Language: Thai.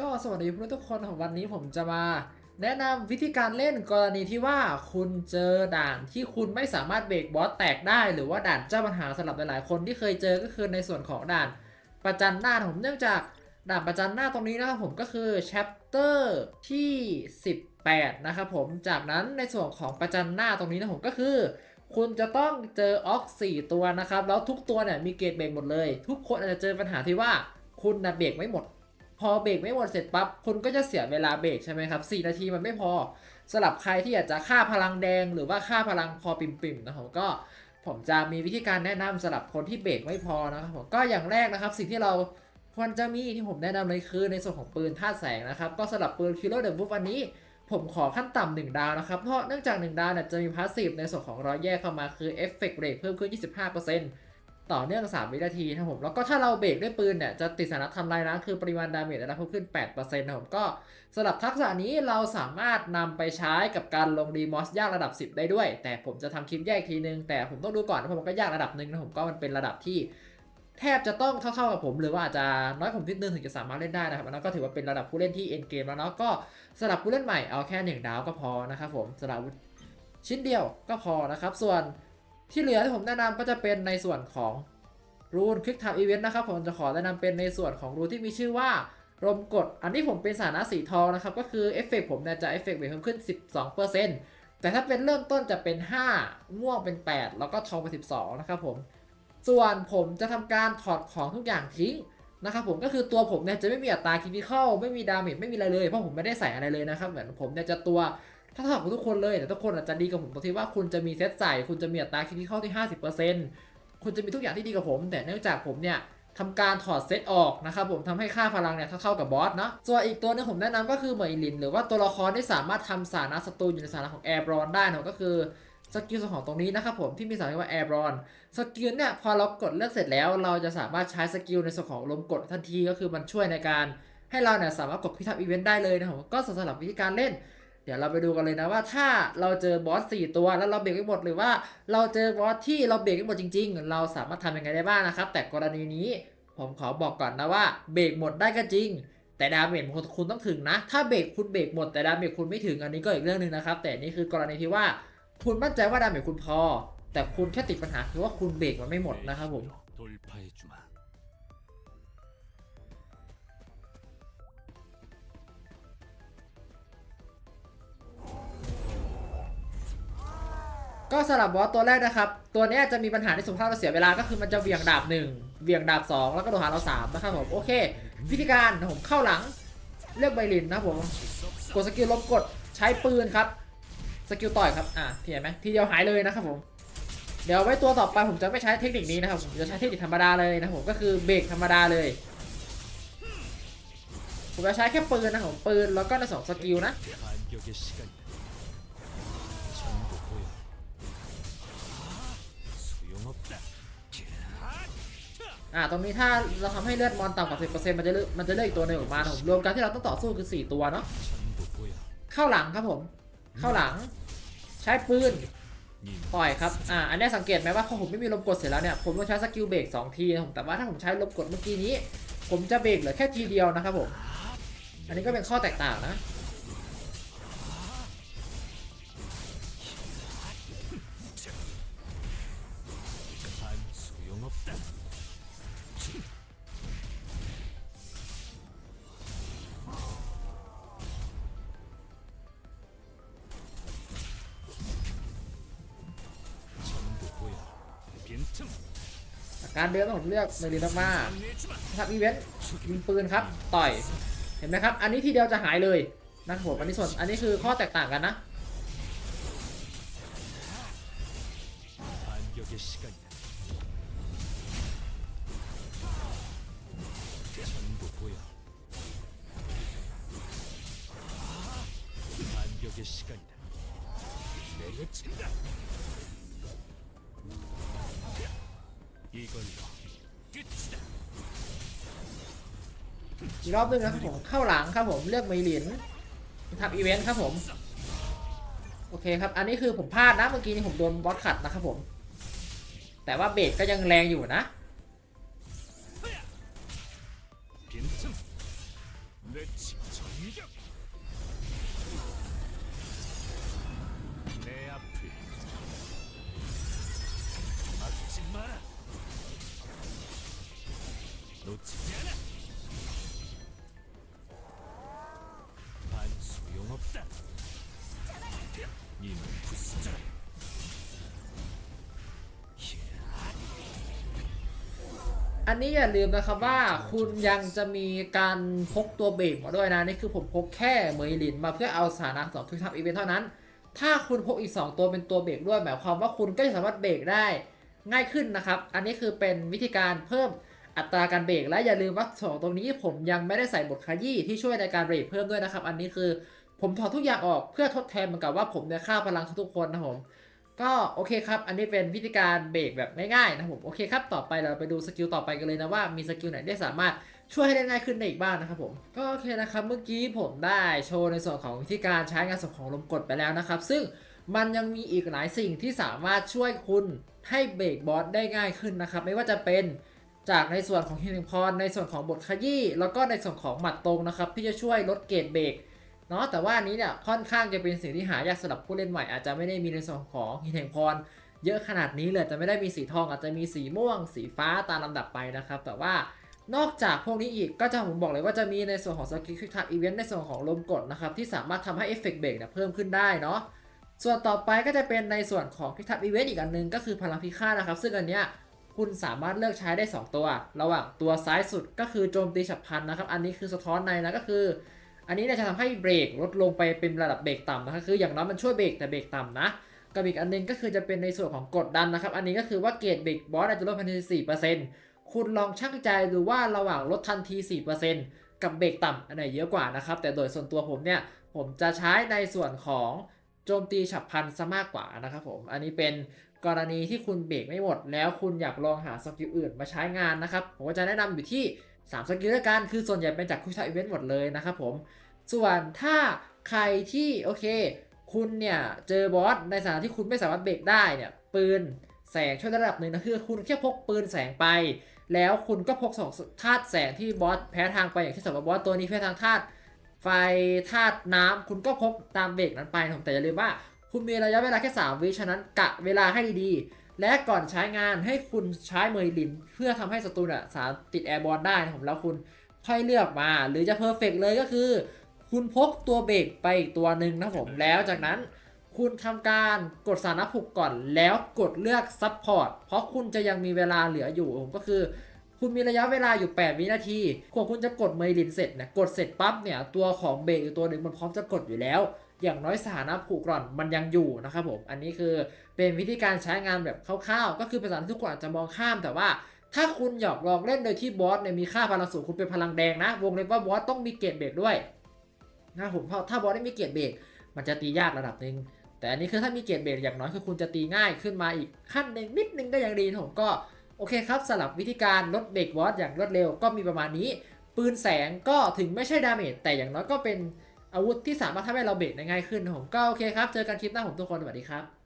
ก็สวัสดีเพื่อนทุกคนของวันนี้ผมจะมา แนะนำวิธีการเล่นกรณีที่ว่าคุณเจอด่านที่คุณไม่สามารถเบรกบอสแตกได้ หรือว่าด่านเจ้าปัญหาสำหรับหลายๆ คนที่เคยเจอก็คือในส่วนของด่านประจันหน้าผมเนื่องจากด่านประจันหน้าตรงนี้นะครับผมก็คือ chapter ที่ 18 นะครับผมจากนั้นในส่วนของประจันหน้าตรงนี้นะผมก็คือ คุณจะต้องเจอออก4ตัวนะครับแล้วทุกตัวเนี่ยมีเกรดเบรกหมดเลย ทุกคนอาจจะเจอปัญหาที่ว่าคุณนะเบรกไม่หมด พอเบรกไม่หมดเสร็จปั๊บคุณก็จะเสียเวลาเบรกใช่ไหมครับ4นาทีมันไม่พอสำหรับใครที่อยากจะฆ่าพลังแดงหรือว่าฆ่าพลังพอปิ่มๆนะผมก็ผมจะมีวิธีการแนะนำสำหรับคนที่เบรกไม่พอนะครับผมก็อย่างแรกนะครับสิ่งที่เราควรจะมีที่ผมแนะนำเลยคือในส่วนของปืนท่าตุแสงนะครับก็สำหรับปืนคิลเลอร์เดอะวูฟอันนี้ผมขอขั้นต่ำหนึ่งดาวนะครับ เพราะเนื่องจาก 1 ดาวเนี่ยจะมีพาสซีฟในส่วนของรอยแยกเข้ามาคือเอฟเฟกต์เบรกเพิ่มขึ้น 25% ต่อเนื่อง 3 วินาทีนะผม แล้วก็ถ้าเราเบรกด้วยปืนเนี่ย จะติดสานะทำลายล้างคือปริมาณดาเมจได้รับเพิ่มขึ้น 8%นะครับผมก็สำหรับทักษะนี้เราสามารถนำไปใช้กับการลงดีมอสยากระดับ 10 ได้ด้วย แต่ผมจะทำคลิปแยกอีกทีนึง แต่ผมต้องดูก่อนเพราะมันก็ยากระดับหนึ่งนะผมก็มันเป็นระดับที่ แทบจะต้องเท่าๆกับผมหรือว่าอาจจะน้อยผมนิดนึงถึงจะสามารถเล่นได้นะครับอันนั้นก็ถือว่าเป็นระดับผู้เล่นที่เอ็นเกมแล้วเนาะก็สำหรับผู้เล่นใหม่เอาแค่หนึ่งดาวก็พอนะครับผมสำหรับชิ้นเดียวก็พอนะครับส่วน ที่เหลือที่ผมแนะนำก็จะเป็นในส่วนของรูนคลิกทำอีเวนต์นะครับผมจะขอแนะนำเป็นในส่วนของรูนที่มีชื่อว่าลมกด อันนี้ผมเป็นสถานะสีทองนะครับ ก็คือเอฟเฟกผมเนี่ยจะเอฟเฟกต์เพิ่มขึ้น 12%แต่ถ้าเป็นเริ่มต้นจะเป็น 5 ม่วงเป็น 8 แล้วก็ทองเป็น 12 นะครับผม ส่วนผมจะทำการถอดของทุกอย่างทิ้งนะครับผมก็คือตัวผมเนี่ยจะไม่มีอัตราคิมิคอลไม่มีดาเมจไม่มีอะไรเลย เพราะผมไม่ได้ใส่อะไรเลยนะครับ เหมือนผมเนี่ยจะตัว เท่าๆกับทุกคนเลยแต่ทุกคนอาจจะดีกับผมตรงที่ว่าคุณจะมีเซตใส่คุณจะมีอัตราคิมิคอลที่50%คุณจะมีทุกอย่างที่ดีกับผม แต่เนื่องจากผมเนี่ยทำการถอดเซตออกนะครับผมทำให้ค่าพลังเนี่ยเท่ากับบอสเนาะส่วนอีกตัวนึงผมแนะนำก็คือเหมยลิน หรือว่าตัวละครที่สามารถทำสานะศัตรูอยู่ในสานะของแอร์บรอนได้นะก็คือสกิลสของตรงนี้นะครับผมที่มีสารว่าแอร์บรอนสกิลเนี่ยพอเรากดเลือกเสร็จแล้ว เราจะสามารถใช้สกิลในส่วนของลมกดทันทีก็คือมันช่วยในการให้เราเนี่ยสามารถกดพิทักษ์อีเวนต์ได้เลยนะครับก็สำหรับวิธีการเล่น เดี๋ยวเราไปดูกันเลยนะว่าถ้าเราเจอบอส4ตัวแล้วเราเบรกไม่หมดหรือว่าเราเจอบอสที่เราเบรกไม่หมดจริง ๆ เราสามารถทำยังไงได้บ้างนะครับ แต่กรณีนี้ผมขอบอกก่อนนะว่าเบรกหมดได้ก็จริง แต่ดาเมจคุณคุณต้องถึงนะ ถ้าเบรกคุณเบรกหมดแต่ดาเมจคุณไม่ถึงอันนี้ก็อีกเรื่องหนึ่งนะครับ แต่นี่คือกรณีที่ว่าคุณมั่นใจว่าดาเมจคุณพอ แต่คุณแค่ติดปัญหาคือว่าคุณเบรกมันไม่หมดนะครับผม ก็สำหรับบอสตัวแรกนะครับ ตัวนี้จะมีปัญหาในสุขภาพเราเสียเวลาก็คือมันจะเวี่ยงดาบหนึ่งเวี่ยงดาบสองแล้วก็โดนหาเราสามนะครับผมโอเค วิธีการผมเข้าหลังเลือกใบลินนะผมกดสกิลลบกดใช้ปืนครับสกิลต่อยครับอะเห็นไหมทีเดียวหายเลยนะครับผมเดี๋ยวไว้ตัวต่อไปผมจะไม่ใช้เทคนิคนี้นะครับผมจะใช้เทคนิคธรรมดาเลยนะผมก็คือเบรกธรรมดาเลยผมจะใช้แค่ปืนนะผมปืนแล้วก็ในสองสกิลนะ อ่าตรงนี้ถ้าเราทำให้เลือดมอนต่ำกว่าสิบมันจะเลือมันจะเลือกอีกตัวหนึ่งออกมาครับรวมกันที่เราต้องต่อสู้คือสี่ตัวเนาะเข้าหลังครับผม เข้าหลัง ใช้ปืนปล่อยครับอ่าอันนี้สังเกตไหมว่าพอผมไม่มีลมกดเสร็จแล้วเนี่ยผมต้องใช้สกิลเบรกสองทีผมแต่ว่าถ้าผมใช้ลมกดเมื่อกี้นี้ ผมจะเบรกเหลือแค่ทีเดียวนะครับผม อันนี้ก็เป็นข้อแตกต่างนะ การเดินต้องผมเลือกเมลินมาก 내주마. ๆทับอีเวนต์ยิงปืนครับ ต่อย เห็นไหมครับ อันนี้ทีเดียวจะหายเลยนะครับผมอันนี้ส่วน อันนี้คือข้อแตกต่างกันนะ 반격의 시간이다. 전부 보여. 반격의 시간이다. 내려친다. อีกรอบนึงครับผมเข้าหลังครับผมเลือกไมลินทำอีเวนต์ครับผมโอเคครับ อันนี้คือผมพลาดนะเมื่อกี้นี่ผมโดนบอสขัดนะครับผม แต่ว่าเบรกก็ยังแรงอยู่นะ เอันนี้อย่าลืมนะครับว่าคุณยังจะมีการพกตัวเบรกมาด้วยนะนี่คือผมพกแค่เมยลินมาเพื่อเอาสถานะสองคลิกทับอีเวนต์เท่านั้น ถ้าคุณพกอีก 2 ตัวเป็นตัวเบรกด้วย หมายความว่าคุณก็จะสามารถเบรกได้ง่ายขึ้นนะครับ อันนี้คือเป็นวิธีการเพิ่มอัตราการเบรกและอย่าลืมว่าสองตรงนี้ผมยังไม่ได้ใส่บทขยี้ที่ช่วยในการเบรกเพิ่มด้วยนะครับ อันนี้คือผมถอดทุกอย่างออกเพื่อทดแทนเหมือนกับว่าผมเนี่ยฆ่าพลังทุกคนนะผม ก็โอเคครับ อันนี้เป็นวิธีการเบรกแบบง่ายๆนะผม โอเคครับ ต่อไปเราไปดูสกิลต่อไปกันเลยนะว่ามีสกิลไหนที่สามารถช่วยให้ได้ง่ายขึ้นได้อีกบ้างนะครับผม ก็โอเคนะครับ เมื่อกี้ผมได้โชว์ในส่วนของวิธีการใช้งานส่วนของลมกดไปแล้วนะครับ ซึ่งมันยังมีอีกหลายสิ่งที่สามารถช่วยคุณให้เบรกบอสได้ง่ายขึ้นนะครับ ไม่ว่าจะเป็นจากในส่วนของฮิลิงพรในส่วนของบทขยี้แล้วก็ในส่วนของหมัดตรงนะครับที่จะช่วยลดเกรดเบรก เนาะแต่ว่านี้เนี่ยค่อนข้างจะเป็นสิ่งที่หายากสำหรับผู้เล่นใหม่อาจจะไม่ได้มีในส่วนของหินแห่งพรเยอะขนาดนี้เลยจะไม่ได้มีสีทองอาจจะมีสีม่วง สีฟ้าตามลำดับไปนะครับ แต่ว่านอกจากพวกนี้อีกก็จะผมบอกเลยว่าจะมีในส่วนของสกิลคิกทับอีเวนต์ในส่วนของลมกดนะครับที่สามารถทำให้เอฟเฟกต์เบรกเนี่ยเพิ่มขึ้นได้เนาะส่วนต่อไปก็จะเป็นในส่วนของคิกทับอีเวนต์อีกอันหนึงก็คือพลังพิฆาตนะครับ ซึ่งอันเนี้ยคุณสามารถเลือกใช้ได้ 2 ตัว ระหว่างตัวซ้ายสุดก็คือโจมตีฉับพลันนะครับ อันนี้คือสะท้อนในนะก็คือ อันนี้เนี่ยจะทำให้เบรกลดลงไปเป็นระดับเบรกต่ำนะครับคืออย่างน้อยมันช่วยเบรกแต่เบรกต่ำนะกับอีกอันหนึงก็คือจะเป็นในส่วนของกดดันนะครับ อันนี้ก็คือว่าเกรดเบรกบอสอาจจะลดภายใน4%คุณลองชั่งใจดูว่าระหว่างลดทันที4%กับเบรกต่ำอันไหนเยอะกว่านะครับ แต่โดยส่วนตัวผมเนี่ย ผมจะใช้ในส่วนของโจมตีฉับพลันซะมากกว่านะครับผม อันนี้เป็นกรณีที่คุณเบรกไม่หมด แล้วคุณอยากลองหาสกิลอื่นมาใช้งานนะครับ ผมก็จะแนะนำอยู่ที่ 3 สกิลด้วยกัน คือส่วนใหญ่เป็นจากคุชาอีเวนต์หมดเลยนะครับผม ส่วนถ้าใครที่โอเค คุณเนี่ยเจอบอสในสถานที่คุณไม่สามารถเบรกได้เนี่ยปืนแสงช่วยระดับหนึ่งนะคือคุณแค่พกปืนแสงไป แล้วคุณก็พกสองธาตุแสงที่บอสแพ้ทางไปอย่างที่สมมติบอสตัวนี้แพ้ทางธาตุไฟธาตุน้ำคุณก็พกตามเบรกนั้นไปนะแต่อย่าลืมว่า คุณมีระยะเวลาแค่ 3 วิฉะนั้นกะเวลาให้ดีๆ และก่อนใช้งานให้คุณใช้เมย์ลิน เพื่อทำให้ศัตรูเนี่ยสามารติดแอร์บอลได้นะครับแล้วคุณค่อยเลือกมา หรือจะเพอร์เฟกเลยก็คือ คุณพกตัวเบรกไปอีกตัวหนึ่งนะผมแล้วจากนั้นคุณทำการกดสารผูกก่อนแล้วกดเลือกซับพอร์ตเพราะคุณจะยังมีเวลาเหลืออยู่ผมก็คือ คุณมีระยะเวลาอยู่ 8 วินาทีกว่าคุณจะกดเมย์ลินเสร็จเนี่ยกดเสร็จปั๊บเนี่ยตัวของเบรกอีกตัวหนึ่งมันพร้อมจะกดอยู่แล้ว อย่างน้อยสถานะผูกกร่อนมันยังอยู่นะครับผม อันนี้คือเป็นวิธีการใช้งานแบบคร่าวๆ ก็คือเป็นสถานที่ทุกคนอาจจะมองข้ามแต่ว่าถ้าคุณอยากลองเล่นโดยที่บอสเนี่ยมีค่าพลังสูงคุณเป็นพลังแดงนะ วงเล็บว่าบอสต้องมีเกรดเบรกด้วยนะผมเพราะถ้าบอสได้มีเกรดเบรกมันจะตียากระดับหนึ่งแต่อันนี้คือถ้ามีเกรดเบรกอย่างน้อยคือคุณจะตีง่ายขึ้นมาอีกขั้นหนึ่งนิดนึงก็ยังดีผมก็โอเคครับสลับวิธีการลดเบรกบอสอย่างรวดเร็วก็มีประมาณนี้ ปืนแสงก็ถึงไม่ใช่ดาเมจแต่อย่างน้อยก็เป็น อาวุธที่สามารถทำให้เราเบรกได้ง่ายขึ้นนะผมก็โอเคครับ เจอกันคลิปหน้าผมทุกคนสวัสดีครับ